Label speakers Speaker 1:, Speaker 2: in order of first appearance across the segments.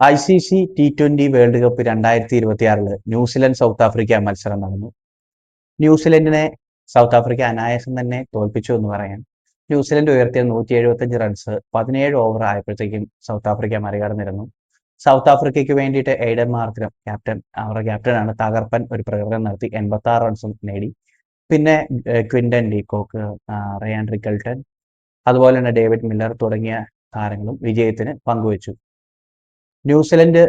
Speaker 1: I C C T twenty world cup രണ്ടായിരത്തി ഇരുപത്തി ആറിൽ ന്യൂസിലൻഡ് സൗത്ത് ആഫ്രിക്ക മത്സരം നടന്നു. ന്യൂസിലൻഡിനെ സൗത്ത് ആഫ്രിക്ക അനായാസം തന്നെ തോൽപ്പിച്ചു എന്ന് പറയാം. ന്യൂസിലൻഡ് ഉയർത്തിയ നൂറ്റി എഴുപത്തഞ്ച് റൺസ് പതിനേഴ് ഓവർ ആയപ്പോഴത്തേക്കും സൗത്ത് ആഫ്രിക്ക മറികടന്നിരുന്നു. സൗത്ത് ആഫ്രിക്കയ്ക്ക് വേണ്ടിയിട്ട് എയ്ഡൻ മാർത്തിനും ക്യാപ്റ്റൻ അവരുടെ ക്യാപ്റ്റനാണ് തകർപ്പൻ ഒരു പ്രകടനം നടത്തി. എൺപത്തി ആറ് റൺസും നേടി. പിന്നെ ക്വിന്റൻ ഡീകോക്ക് റയാൻ റിക്കൽട്ടൻ അതുപോലെ തന്നെ ഡേവിഡ് മില്ലർ തുടങ്ങിയ താരങ്ങളും വിജയത്തിന് പങ്കുവച്ചു. ന്യൂസിലൻഡ്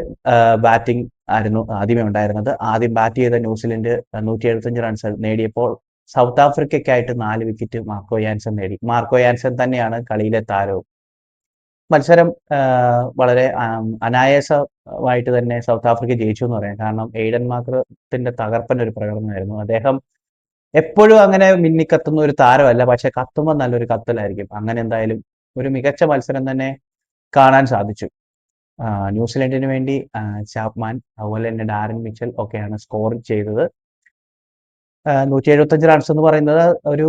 Speaker 1: ബാറ്റിംഗ് ആയിരുന്നു ആദ്യമേ ഉണ്ടായിരുന്നത്. ആദ്യം ബാറ്റ് ചെയ്ത ന്യൂസിലൻഡ് നൂറ്റി എഴുപത്തഞ്ച് റൺസ് നേടിയപ്പോൾ സൗത്ത് ആഫ്രിക്കയ്ക്കായിട്ട് നാല് വിക്കറ്റ് മാർക്കോ യാൻസൺ നേടി. മാർക്കോ യാൻസൺ തന്നെയാണ് കളിയിലെ താരവും. മത്സരം വളരെ അനായാസമായിട്ട് തന്നെ സൗത്ത് ആഫ്രിക്ക ജയിച്ചു എന്ന് പറയാം. കാരണം എയ്ഡൻ മാർക്കറത്തിന്റെ തകർപ്പൻ ഒരു പ്രകടനമായിരുന്നു. അദ്ദേഹം എപ്പോഴും അങ്ങനെ മിന്നിക്കത്തുന്ന ഒരു താരമല്ല. പക്ഷെ കത്തുമ്പോൾ നല്ലൊരു കത്തലായിരിക്കും. അങ്ങനെ എന്തായാലും ഒരു മികച്ച മത്സരം തന്നെ കാണാൻ സാധിച്ചു. ന്യൂസിലൻഡിന് വേണ്ടി ചാപ്മാൻ അതുപോലെ തന്നെ ഡാരൻ മിച്ചൽ ഒക്കെയാണ് സ്കോർ ചെയ്തത്. നൂറ്റി എഴുപത്തഞ്ച് റൺസ് എന്ന് പറയുന്നത് ഒരു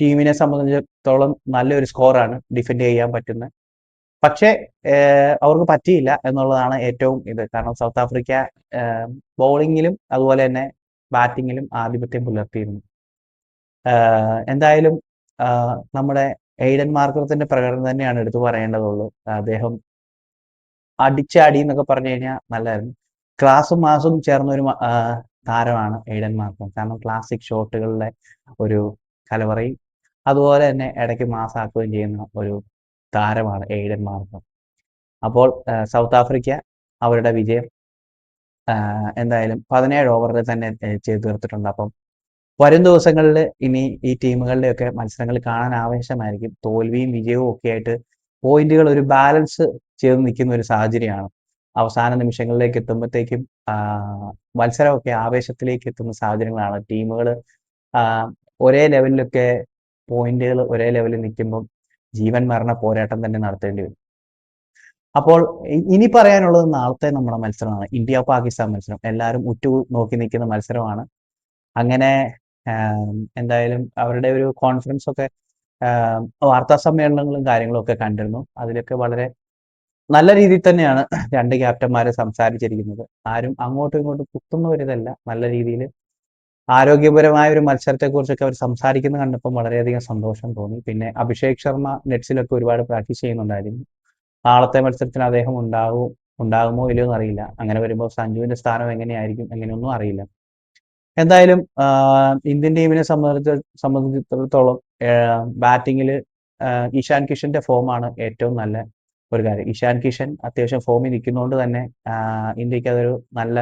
Speaker 1: ടീമിനെ സംബന്ധിച്ചിടത്തോളം നല്ലൊരു സ്കോറാണ് ഡിഫെൻഡ് ചെയ്യാൻ പറ്റുന്ന പക്ഷേ അവർക്ക് പറ്റിയില്ല എന്നുള്ളതാണ് ഏറ്റവും ഇത്. കാരണം സൗത്ത് ആഫ്രിക്ക ബൗളിങ്ങിലും അതുപോലെ തന്നെ ബാറ്റിങ്ങിലും ആധിപത്യം പുലർത്തിയിരുന്നു. എന്തായാലും നമ്മുടെ എയ്ഡൻ മാർക്കറത്തിന്റെ പ്രകടനം തന്നെയാണ് എടുത്തു പറയേണ്ടതുള്ളൂ. അദ്ദേഹം അടിച്ചാടി എന്നൊക്കെ പറഞ്ഞു കഴിഞ്ഞാൽ നല്ലതായിരുന്നു ക്ലാസും മാസും ചേർന്ന ഒരു താരമാണ് എയ്ഡൻ മാർക്കം. കാരണം ക്ലാസിക് ഷോട്ടുകളുടെ ഒരു കലവറയും അതുപോലെ തന്നെ ഇടയ്ക്ക് മാസാക്കുകയും ചെയ്യുന്ന ഒരു താരമാണ് എയ്ഡൻ മാർക്കം. അപ്പോൾ സൗത്ത് ആഫ്രിക്ക അവരുടെ വിജയം എന്തായാലും പതിനേഴ് ഓവറിൽ തന്നെ ചെയ്തു തീർത്തിട്ടുണ്ട്. അപ്പം വരും ദിവസങ്ങളിൽ ഇനി ഈ ടീമുകളുടെയൊക്കെ മത്സരങ്ങൾ കാണാൻ ആവേശമായിരിക്കും. തോൽവിയും വിജയവും ഒക്കെ ആയിട്ട് പോയിന്റുകൾ ഒരു ബാലൻസ് ചെയ്ത് നിൽക്കുന്ന ഒരു സാഹചര്യമാണ്. അവസാന നിമിഷങ്ങളിലേക്ക് എത്തുമ്പോഴത്തേക്കും മത്സരമൊക്കെ ആവേശത്തിലേക്ക് എത്തുന്ന സാഹചര്യങ്ങളാണ്. ടീമുകൾ ഒരേ ലെവലിലൊക്കെ പോയിന്റുകൾ ഒരേ ലെവലിൽ നിൽക്കുമ്പം ജീവൻ മരണ പോരാട്ടം തന്നെ നടത്തേണ്ടി വരും. അപ്പോൾ ഇനി പറയാനുള്ളത് നാളത്തെ നമ്മുടെ മത്സരമാണ്. ഇന്ത്യ പാകിസ്ഥാൻ മത്സരം. എല്ലാവരും ഉറ്റു നോക്കി നിൽക്കുന്ന മത്സരമാണ്. അങ്ങനെ എന്തായാലും അവരുടെ ഒരു കോൺഫറൻസ് ഒക്കെ വാർത്താ സമ്മേളനങ്ങളും കാര്യങ്ങളും ഒക്കെ കണ്ടിരുന്നു. അതിലൊക്കെ വളരെ നല്ല രീതിയിൽ തന്നെയാണ് രണ്ട് ക്യാപ്റ്റന്മാരെ സംസാരിച്ചിരിക്കുന്നത്. ആരും അങ്ങോട്ടും ഇങ്ങോട്ടും കുത്തുന്ന ഒരു ഇതല്ല നല്ല രീതിയിൽ ആരോഗ്യപരമായ ഒരു മത്സരത്തെക്കുറിച്ചൊക്കെ അവർ സംസാരിക്കുന്ന കണ്ടപ്പോൾ വളരെയധികം സന്തോഷം തോന്നി. പിന്നെ അഭിഷേക് ശർമ്മ നെറ്റ്സിലൊക്കെ ഒരുപാട് പ്രാക്ടീസ് ചെയ്യുന്നുണ്ടായിരുന്നു. നാളത്തെ മത്സരത്തിന് അദ്ദേഹം ഉണ്ടാകും ഉണ്ടാകുമോ ഇല്ലയോ എന്ന് അറിയില്ല അങ്ങനെ വരുമ്പോൾ സഞ്ജുവിന്റെ സ്ഥാനം എങ്ങനെയായിരിക്കും എങ്ങനെയൊന്നും അറിയില്ല. എന്തായാലും ഇന്ത്യൻ ടീമിനെ സംബന്ധിച്ച സംബന്ധിച്ചിടത്തോളം ബാറ്റിങ്ങിൽ ഇഷാൻ കിഷന്റെ ഫോമാണ് ഏറ്റവും നല്ല ഒരു കാര്യം. ഇഷാൻ കിഷൻ അത്യാവശ്യം ഫോമിൽ നിൽക്കുന്നതുകൊണ്ട് തന്നെ ഇന്ത്യയ്ക്ക് അതൊരു നല്ല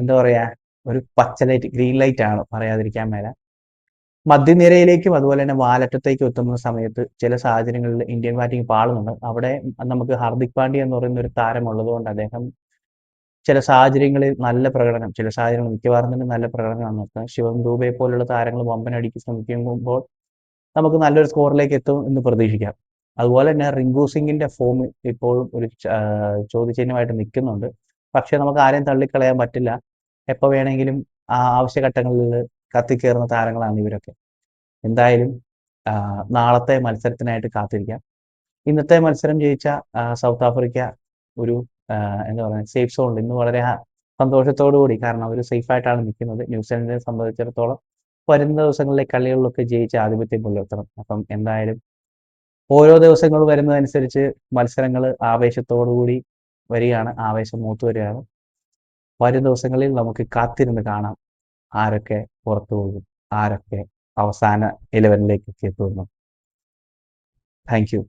Speaker 1: എന്താ പറയുക ഒരു പച്ച ലൈറ്റ് ഗ്രീൻ ലൈറ്റ് ആണ് പറയാതിരിക്കാൻ മേല. മധ്യനിരയിലേക്കും അതുപോലെ തന്നെ വാലറ്റത്തേക്കും എത്തുന്ന സമയത്ത് ചില സാഹചര്യങ്ങളിൽ ഇന്ത്യൻ ബാറ്റിംഗ് പാളുന്നുണ്ട്. അവിടെ നമുക്ക് ഹാർദിക് പാണ്ഡ്യ എന്ന് പറയുന്ന ഒരു താരം ഉള്ളതുകൊണ്ട് അദ്ദേഹം ചില സാഹചര്യങ്ങളിൽ നല്ല പ്രകടനം ചില സാഹചര്യങ്ങൾ മിക്കവാറും തന്നെ നല്ല പ്രകടനമാണ് നടത്തുന്നത്. ശിവം ദൂബെ പോലുള്ള താരങ്ങൾ വമ്പനടിക്ക് ശ്രമിക്കുമ്പോൾ നമുക്ക് നല്ലൊരു സ്കോറിലേക്ക് എത്തും എന്ന് പ്രതീക്ഷിക്കാം. അതുപോലെ തന്നെ റിങ്കു സിംഗിന്റെ ഫോം ഇപ്പോഴും ഒരു ചോദ്യചിഹ്നമായിട്ട് നിൽക്കുന്നുണ്ട്. പക്ഷെ നമുക്ക് ആരെയും തള്ളിക്കളയാൻ പറ്റില്ല. എപ്പോൾ വേണമെങ്കിലും ആ ആവശ്യഘട്ടങ്ങളിൽ കത്തിക്കേറുന്ന താരങ്ങളാണ് ഇവരൊക്കെ. എന്തായാലും നാളത്തെ മത്സരത്തിനായിട്ട് കാത്തിരിക്കാം. ഇന്നത്തെ മത്സരം ജയിച്ച സൗത്ത് ആഫ്രിക്ക ഒരു എന്താ പറയുക സേഫ് സോണിൽ ഇന്ന് വളരെ സന്തോഷത്തോടു കൂടി കാരണം അവർ സേഫ് ആയിട്ടാണ് നിൽക്കുന്നത്. ന്യൂസിലൻഡിനെ സംബന്ധിച്ചിടത്തോളം വരുന്ന ദിവസങ്ങളിലെ കളികളിലൊക്കെ ജയിച്ച ആധിപത്യം പുലർത്തണം. അപ്പം എന്തായാലും ഓരോ ദിവസങ്ങൾ വരുന്നതനുസരിച്ച് മത്സരങ്ങൾ ആവേശത്തോടുകൂടി വരികയാണ് ആവേശം മൂത്തു വരികയാണ് വരും ദിവസങ്ങളിൽ നമുക്ക് കാത്തിരുന്ന് കാണാം ആരൊക്കെ പുറത്തു പോകും ആരൊക്കെ അവസാന ഇലവനിലേക്ക് എത്തിയെത്തുന്നു. Thank you